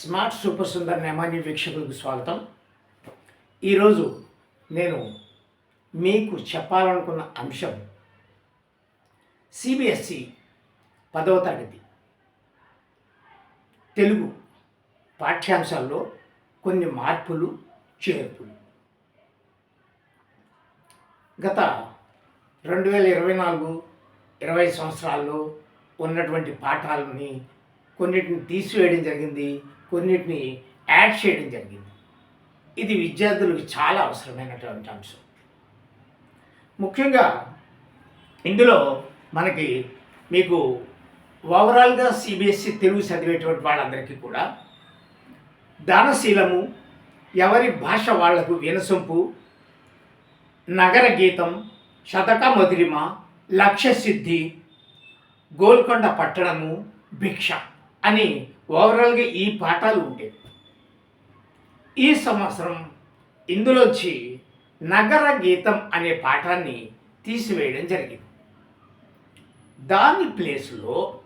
Smart super Sundar Nemani వీక్షకులకు స్వాగతం. ఈరోజు నేను మీకు చెప్పాలనుకున్న అంశం సిబిఎస్సి పదవ తరగతి. తెలుగు పాఠ్యాంశాల్లో కొన్ని మార్పులు చేర్పులు. గత రెండు వేల ఇరవై నాలుగు ఇరవై సంవత్సరాల్లో ఉన్నటువంటి పాఠాలని కొన్నిటిని తీసివేయడం జరిగింది. కొన్నిటిని యాడ్ చేయడం జరిగింది. ఇది విద్యార్థులకు చాలా అవసరమైనటువంటి అంశం. ముఖ్యంగా ఇందులో మనకి మీకు ఓవరాల్గా సిబిఎస్సి తెలుగు చదివేటువంటి వాళ్ళందరికీ కూడా దానశీలము ఎవరి భాష వాళ్ళకు వినసొంపు నగర గీతం శతక మధురిమ లక్ష్య సిద్ధి గోల్కొండ పట్టణము భిక్ష అని ఓవరాల్గా ఈ పాఠాలు ఉండేవి ఈ సంవత్సరం ఇందులోంచి నగర గీతం అనే పాఠాన్ని తీసివేయడం జరిగింది. దాని ప్లేస్లో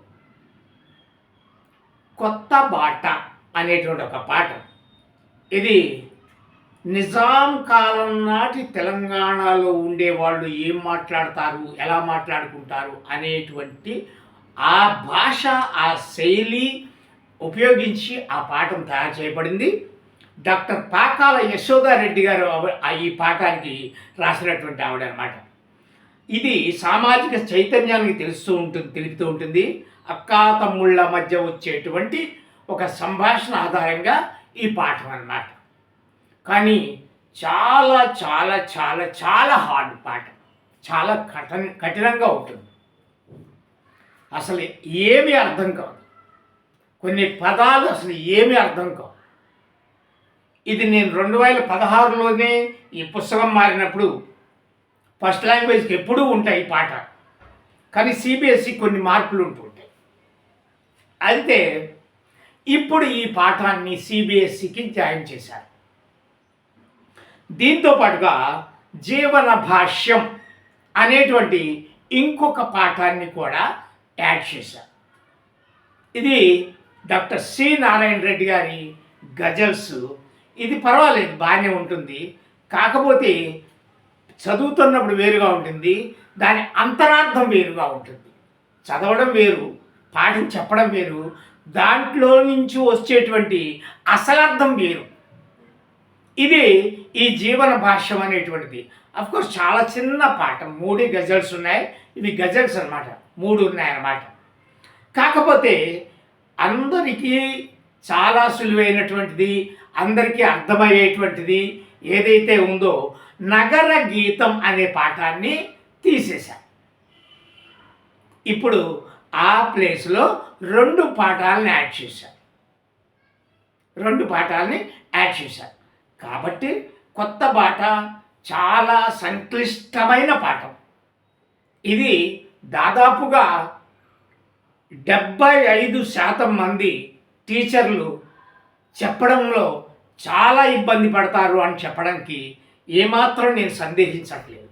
కొత్త బాట అనేటువంటి ఒక పాట ఇది నిజాం కాలం నాటి తెలంగాణలో ఉండేవాళ్ళు ఏం మాట్లాడతారు ఎలా మాట్లాడుకుంటారు అనేటువంటి ఆ భాష ఆ శైలి ఉపయోగించి ఆ పాఠం తయారు చేయబడింది. డాక్టర్ పాకాల యశోదారెడ్డి గారు ఆ ఈ పాఠానికి రాసినటువంటి ఆవిడ అనమాట ఇది సామాజిక చైతన్యానికి తెలుస్తూ ఉంటుంది తెలుపుతూ ఉంటుంది. అక్కా తమ్ముళ్ళ మధ్య వచ్చేటువంటి ఒక సంభాషణ ఆధారంగా ఈ పాఠం అన్నమాట. కానీ చాలా చాలా చాలా చాలా హార్డ్ పాట చాలా కఠిన కఠినంగా ఉంటుంది. అసలు ఏమీ అర్థం కాదు. కొన్ని పదాలు అసలు ఏమీ అర్థం కావు. ఇది నేను రెండు వేల పదహారులోనే ఈ పుస్తకం మారినప్పుడు ఫస్ట్ లాంగ్వేజ్కి ఎప్పుడూ ఉంటాయి ఈ పాట. కానీ సిబిఎస్ఈ కొన్ని మార్పులు ఉంటుంటాయి అయితే ఇప్పుడు ఈ పాఠాన్ని సిబిఎస్ఈకి జాయిన్ చేశారు. దీంతో పాటుగా జీవన భాష్యం అనేటువంటి ఇంకొక పాఠాన్ని కూడా యాడ్ చేశారు. ఇది డాక్టర్ సి నారాయణ రెడ్డి గారి గజల్స్. ఇది పర్వాలేదు బాగానే ఉంటుంది. కాకపోతే చదువుతున్నప్పుడు వేరుగా ఉంటుంది. దాని అంతరార్థం వేరుగా ఉంటుంది. చదవడం వేరు పాఠం చెప్పడం వేరు దాంట్లో నుంచి వచ్చేటువంటి అసలర్థం వేరు. ఇది ఈ జీవన భాష్యం అనేటువంటిది. కోర్స్ చాలా చిన్న పాఠం మూడే గజల్స్ ఉన్నాయి. ఇవి గజల్స్ అన్నమాట మూడు ఉన్నాయన్నమాట. కాకపోతే అందరికీ చాలా సులువైనటువంటిది అందరికీ అర్థమయ్యేటువంటిది ఏదైతే ఉందో నగర గీతం అనే పాఠాన్ని తీసేశారు ఇప్పుడు ఆ ప్లేస్లో రెండు పాఠాలను యాడ్ చేశారు రెండు పాఠాలని యాడ్ చేశారు కాబట్టి కొత్త పాట చాలా సంక్లిష్టమైన పాఠం. ఇది దాదాపుగా డెబ్బై ఐదు శాతం మంది టీచర్లు చెప్పడంలో చాలా ఇబ్బంది పడతారు అని చెప్పడానికి ఏమాత్రం నేను సందేహించట్లేదు.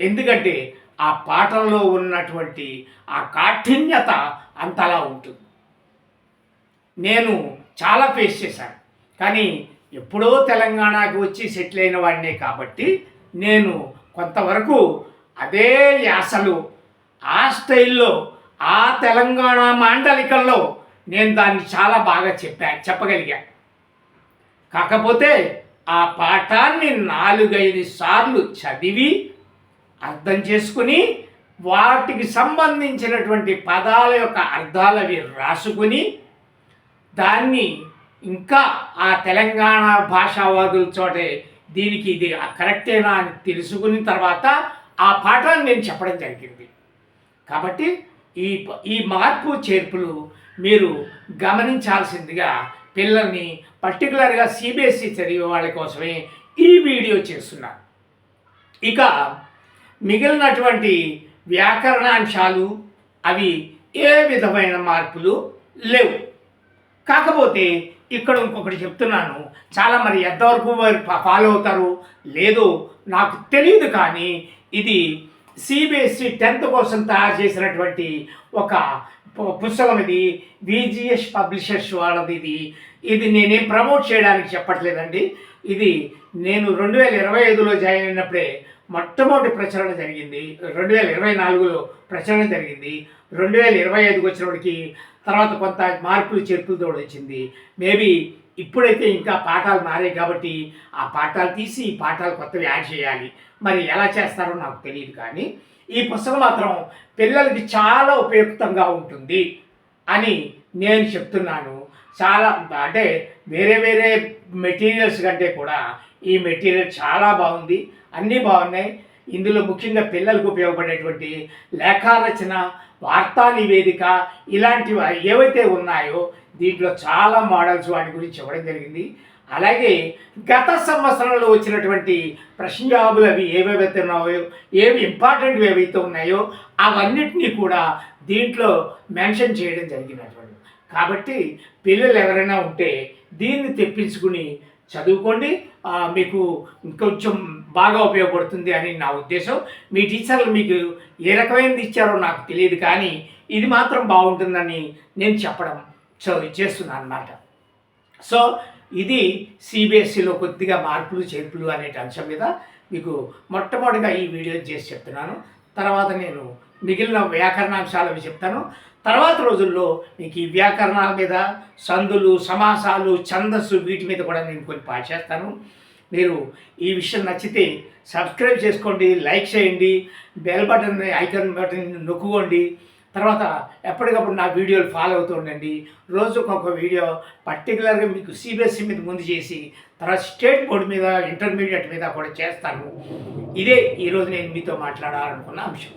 ఎందుకంటే ఆ పాఠంలో ఉన్నటువంటి ఆ కాఠిన్యత అంతలా ఉంటుంది. నేను చాలా ఫేస్ చేశాను. కానీ ఎప్పుడో తెలంగాణకు వచ్చి సెటిల్ అయిన వాడినే కాబట్టి నేను కొంతవరకు అదే యాసలు ఆ స్టైల్లో ఆ తెలంగాణ మాండలికంలో నేను దాన్ని చాలా బాగా చెప్పా చెప్పగలిగా. కాకపోతే ఆ పాఠాన్ని నాలుగైదు సార్లు చదివి అర్థం చేసుకుని వాటికి సంబంధించినటువంటి పదాల యొక్క అర్థాలు అవి రాసుకుని దాన్ని ఇంకా ఆ తెలంగాణ భాషావాదుల చోటే దీనికి ఇది కరెక్టేనా అని తెలుసుకున్న తర్వాత ఆ పాఠాన్ని నేను చెప్పడం జరిగింది. కాబట్టి ఈ ఈ మార్పు చేర్పులు మీరు గమనించాల్సిందిగా పిల్లల్ని పర్టికులర్గా సిబిఎస్ఈ చదివే వాళ్ళ కోసమే ఈ వీడియో చేస్తున్నాను ఇక మిగిలినటువంటి వ్యాకరణాంశాలు అవి ఏ విధమైన మార్పులు లేవు. కాకపోతే ఇక్కడ ఇంకొకటి చెప్తున్నాను. చాలా మరి ఎంతవరకు వారు ఫాలో అవుతారు లేదో నాకు తెలియదు కానీ ఇది సిబిఎస్ఈ టెన్త్ కోసం తయారు చేసినటువంటి ఒక పుస్తకం ఇది. విజిఎస్ పబ్లిషర్స్ వాళ్ళది ఇది. ఇది నేనేం ప్రమోట్ చేయడానికి చెప్పట్లేదండి. ఇది నేను రెండు వేల ఇరవై ఐదులో జాయిన్ అయినప్పుడే మొట్టమొదటి ప్రచురణ జరిగింది. రెండు వేల ఇరవై నాలుగులో ప్రచురణ జరిగింది. రెండు వేల ఇరవై ఐదుకి వచ్చినప్పటికి తర్వాత కొంత మార్పులు చేర్పులతో వచ్చింది. మేబీ ఇప్పుడైతే ఇంకా పాఠాలు మారాయి కాబట్టి ఆ పాఠాలు తీసి ఈ పాఠాలు కొత్తవి యాడ్ చేయాలి. మరి ఎలా చేస్తారో నాకు తెలియదు కానీ ఈ పుస్తకం మాత్రం పిల్లలకి చాలా ఉపయుక్తంగా ఉంటుంది అని నేను చెప్తున్నాను. చాలా అంటే వేరే వేరే మెటీరియల్స్ కంటే కూడా ఈ మెటీరియల్ చాలా బాగుంది. అన్నీ బాగున్నాయి. ఇందులో ముఖ్యంగా పిల్లలకు ఉపయోగపడేటువంటి లేఖారచన వార్తా నివేదిక ఇలాంటివి ఏవైతే ఉన్నాయో దీంట్లో చాలా మోడల్స్ వాటి గురించి ఇవ్వడం జరిగింది. అలాగే గత సంవత్సరంలో వచ్చినటువంటి ప్రశ్న జవాబులు అవి ఏవేవైతే ఉన్నాయో ఏవి ఇంపార్టెంట్ ఏవైతే ఉన్నాయో అవన్నిటినీ కూడా దీంట్లో మెన్షన్ చేయడం జరిగినటువంటి కాబట్టి పిల్లలు ఎవరైనా ఉంటే దీన్ని తెప్పించుకుని చదువుకోండి. మీకు ఇంకొంచెం బాగా ఉపయోగపడుతుంది అని నా ఉద్దేశం. మీ టీచర్లు మీకు ఏ రకమైనది ఇచ్చారో నాకు తెలియదు కానీ ఇది మాత్రం బాగుంటుందని నేను చెప్పడం చ- చేస్తున్నాను అన్నమాట. సో ఇది సిబిఎస్ఈలో కొద్దిగా మార్పులు చేర్పులు అనే అంశం మీద మీకు మొట్టమొదటిగా ఈ వీడియో చేసి చెప్తున్నాను. తర్వాత నేను మిగిలిన వ్యాకరణాంశాలు అవి చెప్తాను. తర్వాత రోజుల్లో మీకు ఈ వ్యాకరణాల మీద సందులు సమాసాలు ఛందస్సు వీటి మీద కూడా నేను కొన్ని పాచేస్తాను చేస్తాను. మీరు ఈ విషయం నచ్చితే సబ్స్క్రైబ్ చేసుకోండి లైక్ చేయండి బెల్ బటన్ ఐకాన్ బటన్ నొక్కుకోండి. తర్వాత ఎప్పటికప్పుడు నా వీడియోలు ఫాలో అవుతూ ఉండండి. రోజు ఒక వీడియో పర్టికులర్గా మీకు సిబిఎస్సి మీద ముందు చేసి తర్వాత స్టేట్ బోర్డు మీద ఇంటర్మీడియట్ మీద కూడా చేస్తాను. ఇదే ఈరోజు నేను మీతో మాట్లాడాలనుకున్న అంశం.